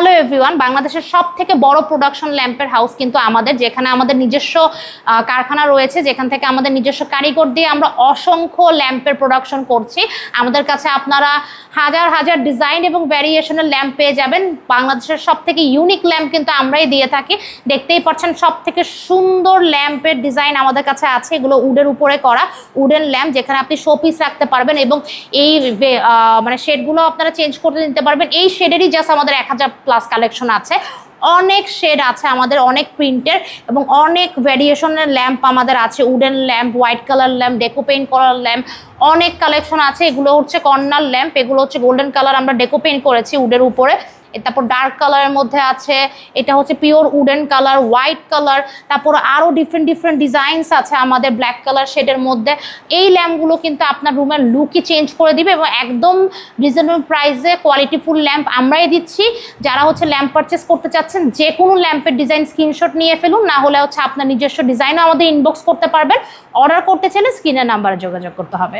Hello everyone বাংলাদেশের সব থেকে বড় প্রোডাকশন ল্যাম্পের হাউস কিন্তু আমাদের, যেখানে আমাদের নিজস্ব কারখানা রয়েছে, যেখান থেকে আমাদের নিজস্ব কারিগর দিয়ে আমরা অসংখ্য ল্যাম্পের প্রোডাকশন করছি। আমাদের কাছে আপনারা হাজার হাজার ডিজাইন এবং ভ্যারিয়েশনের ল্যাম্প পেয়ে যাবেন। বাংলাদেশের সব থেকে ইউনিক ল্যাম্প কিন্তু আমরাই দিয়ে থাকি। দেখতেই পাচ্ছেন সব থেকে সুন্দর ল্যাম্পের ডিজাইন আমাদের কাছে আছে, এগুলো উডের উপরে করা, উডেন ল্যাম্প যেখানে আপনি শোপিস রাখতে পারবেন এবং এই মানে শেডগুলো আপনারা চেঞ্জ করতে নিতে পারবেন। এই শেডেরই জাস্ট আমাদের এক হাজার প্লাস কালেকশন আছে। অনেক শেড আছে আমাদের, অনেক প্রিন্টের এবং অনেক ভ্যারিয়েশনের ল্যাম্প আমাদের আছে। Wooden lamp white colour lamp deco paint করার ল্যাম্প, অনেক কালেকশন আছে। এগুলো হচ্ছে কর্নার ল্যাম্প, এগুলো হচ্ছে গোল্ডেন কালার আমরা ডেকো পেইন্ট করেছি উডের উপরে। তারপর ডার্ক কালারের মধ্যে আছে, এটা হচ্ছে pure wooden colour white colour তারপর আরও ডিফারেন্ট ডিফারেন্ট ডিজাইনস আছে আমাদের ব্ল্যাক কালার শেডের মধ্যে। এই ল্যাম্পগুলো কিন্তু আপনার রুমের লুকই চেঞ্জ করে দিবে এবং একদম রিজনেবল প্রাইসে কোয়ালিটিফুল ল্যাম্প আমরাই দিচ্ছি। যারা হচ্ছে ল্যাম্প পারচেস করতে চাচ্ছেন যে কোনো ল্যাম্পের ডিজাইন স্ক্রিনশট নিয়ে ফেলুন, না হলে হচ্ছে আপনার নিজস্ব ডিজাইনও আমাদের ইনবক্স করতে পারবেন। অর্ডার করতে চাইলে স্ক্রিনের নাম্বারে যোগাযোগ করতে হবে।